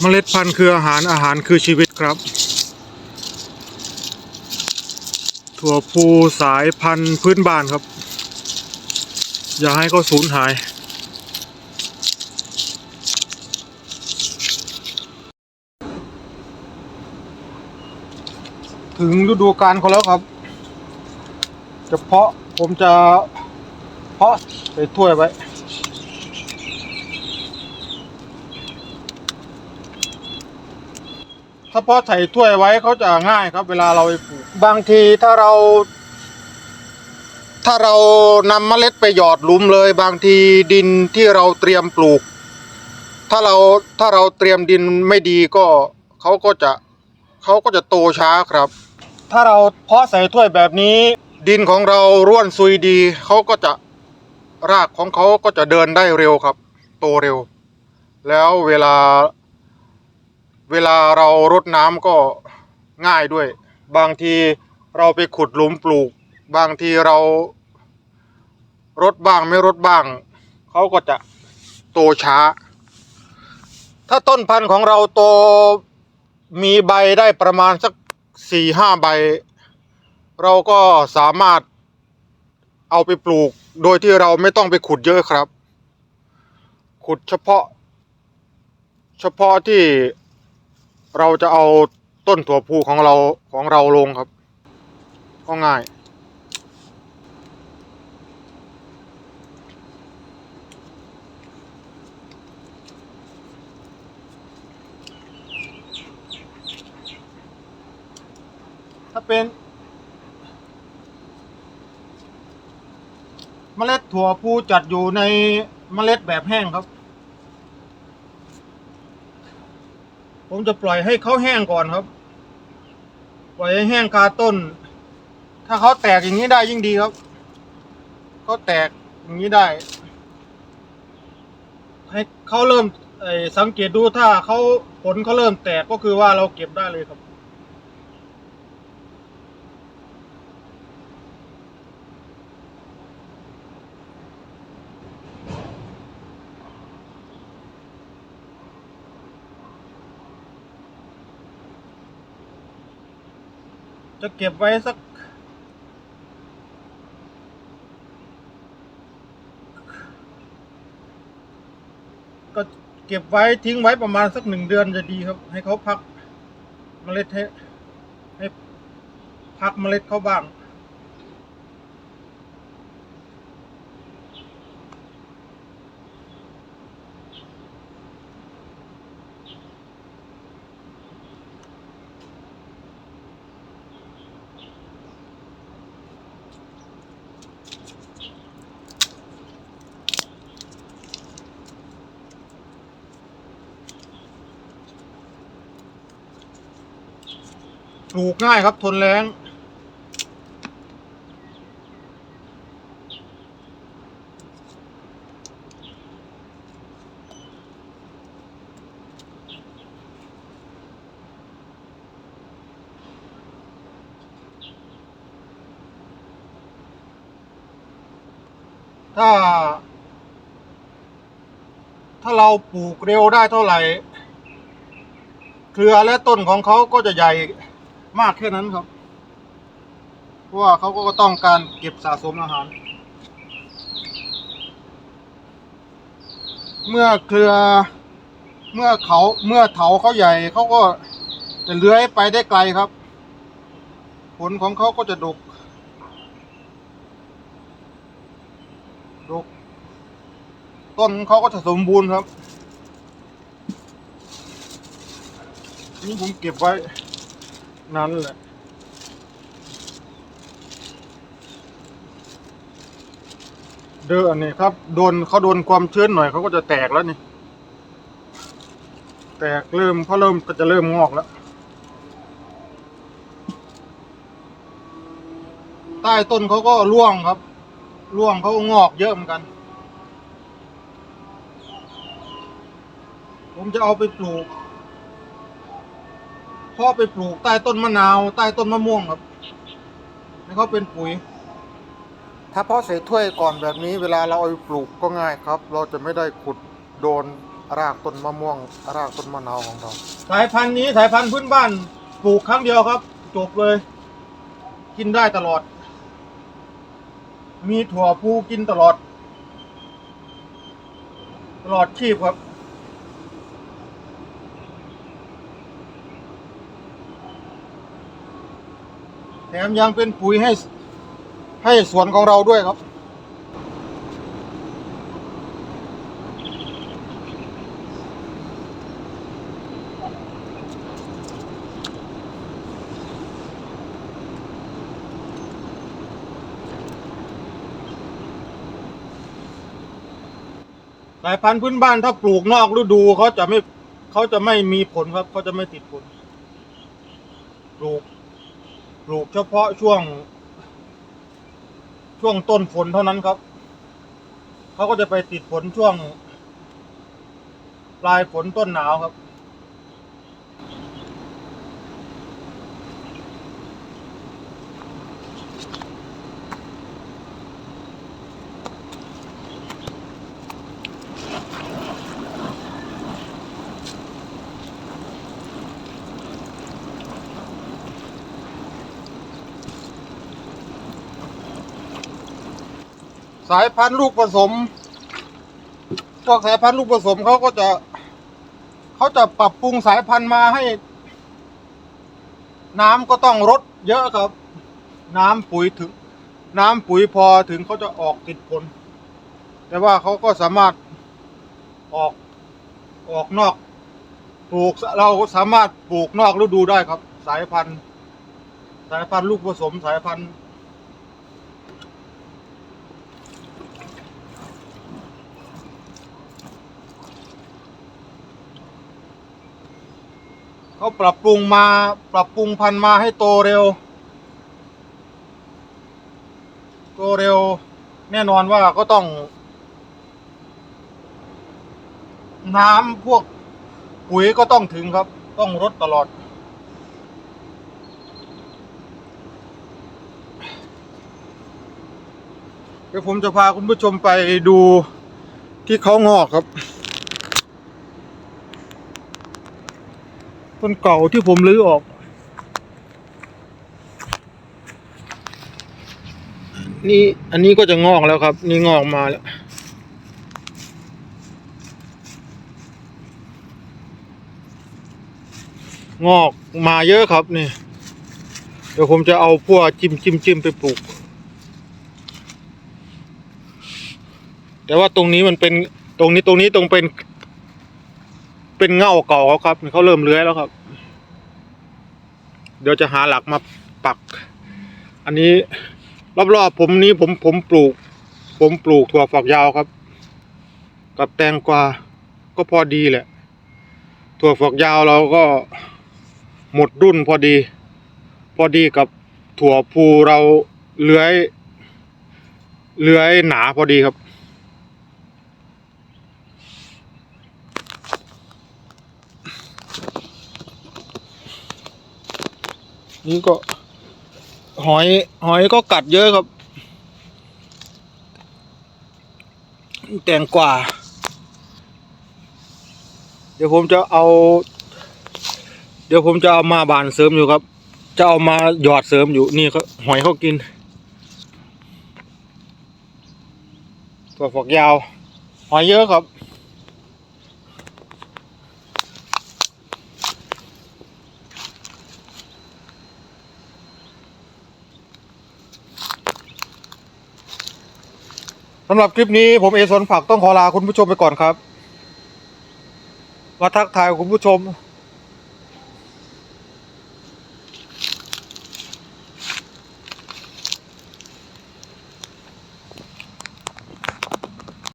เมล็ดพันธุ์คืออาหารอาหารคือชีวิตครับ ถั่วพูสายพันธุ์พื้นบ้านครับ อย่าให้เขาสูญหาย ถึงฤดูกาลเขาแล้วครับจะเพาะผมจะเพาะใส่ถ้วยไว้ ถ้าเพาะใส่ถ้วยไว้เขาจะง่ายครับ เวลาเราไปปลูกบางทีถ้าเรา ถ้าเรานำเมล็ดไปหยอดหลุมเลย บางทีดินที่เราเตรียมปลูก ถ้าเราถ้าเราเตรียมดินไม่ดีก็เขาก็จะเขาก็จะโตช้าครับ ถ้าเราเพาะใส่ถ้วยแบบนี้ ดินของเราร่วนซุยดีเขาก็จะรากของเขาก็จะเดินได้เร็วครับ โตเร็ว แล้วเวลา เวลาเรารดน้ำก็ง่ายด้วย บางทีเราไปขุดหลุมปลูก บางทีเรารดบ้างไม่รดบ้าง เขาก็จะโตช้า ถ้าต้นพันธุ์ของเราโตมีใบได้ประมาณสักสี่ห้าใบ เราก็สามารถเอาไปปลูกโดยที่เราไม่ต้องไปขุดเยอะครับ ขุดเฉพาะ เฉพาะที่ เราจะเอาต้นถั่วพูของเราของเราลงครับก็ง่ายถ้าเป็นเมล็ดถั่วพูจัดอยู่ในเมล็ดแบบแห้งครับ ผมจะปล่อยให้เขาแห้งก่อนครับ ปล่อยให้แห้งคาต้น ถ้าเขาแตกอย่างนี้ได้ยิ่งดีครับเขาแตกอย่างนี้ได้ ให้เขาเริ่มสังเกตดูถ้าเขาผลเขาเริ่มแตกก็คือว่าเราเก็บได้เลยครับ จะเก็บไว้สัก ก็เก็บไว้ทิ้งไว้ประมาณสักหนึ่งเดือนจะดีครับ ให้เขาพักเมล็ดให้ให้พักเมล็ดเขาบ้าง ปลูกง่ายครับทนแรงถ้า ถ้าเราปลูกเร็วได้เท่าไหร่ เครือและต้นของเขาก็จะใหญ่ มากแค่นั้นครับ เพราะว่าเขาก็ต้องการเก็บสะสมอาหาร เมื่อเครือ เมื่อเขาเมื่อเถาเขาใหญ่เขาก็จะเลื้อยไปได้ไกลครับ ผลของเขาก็จะดก ดก ต้นเขาก็จะสมบูรณ์ครับ นี่ผมเก็บไว้ นั้นแหละเด้ออันนี้ครับโดนเขาโดนความชื้นหน่อยเขาก็จะแตกแล้วนี่ แตกเริ่มเขาเริ่มก็จะเริ่มงอกแล้ว ใต้ต้นเขาก็ร่วงครับ ร่วงเขางอกเยอะเหมือนกัน ผมจะเอาไปปลูก พ่อไปปลูกใต้ต้นมะนาว ใต้ต้นมะม่วงครับให้เขาเป็นปุ๋ย ถ้าเพาะใส่ถ้วยก่อนแบบนี้ เวลาเราเอาไปปลูกก็ง่ายครับ เราจะไม่ได้ขุดโดนรากต้นมะม่วง รากต้นมะนาวของเราสายพันธุ์นี้สายพันธุ์พื้นบ้านปลูกครั้งเดียวครับ จบเลย กินได้ตลอด มีถั่วพูกินตลอด ตลอดชีพครับ แถมยังเป็นปุ๋ยให้ให้สวนของเราด้วยครับ สายพันธุ์พื้นบ้านถ้าปลูกนอกฤดูเขาจะไม่เขาจะไม่มีผลครับเขาจะไม่ติดผล ปลูก ลูกเฉพาะช่วง ช่วงต้นฝนเท่านั้นครับ เขาก็จะไปติดผลช่วง ปลายฝนต้นหนาวครับ สายพันธุ์ลูกผสม พวกสายพันธุ์ลูกผสมเขาก็จะเขาจะปรับปรุงสายพันธุ์มาให้ น้ำก็ต้องลดเยอะครับ น้ำปุ๋ยถึง น้ำปุ๋ยพอถึงเขาจะออกติดผล แต่ว่าเขาก็สามารถออกออกนอกปลูกเราสามารถปลูกนอกฤดูได้ครับ สายพันธุ์ สายพันธุ์ลูกผสมสายพันธุ์าปรับปรุงมาปรับปรุงพันธุ์มาให้โตเร็ว โตเร็ว แน่นอนว่าก็ต้อง น้ำพวกปุ๋ยก็ต้องถึงครับ ต้องรดตลอด เดี๋ยวผมจะพาคุณผู้ชมไปดูที่เขางอกครับ ต้นเก่าที่ผมรื้อออก นี่อันนี้ก็จะงอกแล้วครับ นี่งอกมาแล้ว งอกมาเยอะครับนี่ เดี๋ยวผมจะเอาพวกจิ้มจิ้มจิ้มไปปลูก แต่ว่าตรงนี้มันเป็นตรงนี้ตรงนี้ตรงเป็น เป็นเง่าเก่าเขาครับเขาเริ่มเลื้อยแล้วครับ เดี๋ยวจะหาหลักมาปัก อันนี้รอบๆผมนี้ผมผมปลูก ผมปลูกถั่วฝักยาวครับ กับแตงกวาก็พอดีแหละ ถั่วฝักยาวเราก็หมดรุ่นพอดี พอดีกับถั่วภูเราเลื้อย เลื้อยหนาพอดีครับ นี่ก็ หอย หอยก็กัดเยอะครับ แตงกว่า เดี๋ยวผมจะเอา เดี๋ยวผมจะเอามาบานเสริมอยู่ครับ จะเอามาหยอดเสริมอยู่นี่เขาหอยเขากินตัวฝักยาว หอยเยอะครับ สำหรับคลิปนี้ผมเอสวนผักต้องขอลาคุณผู้ชมไปก่อนครับ มาทักทายคุณผู้ชม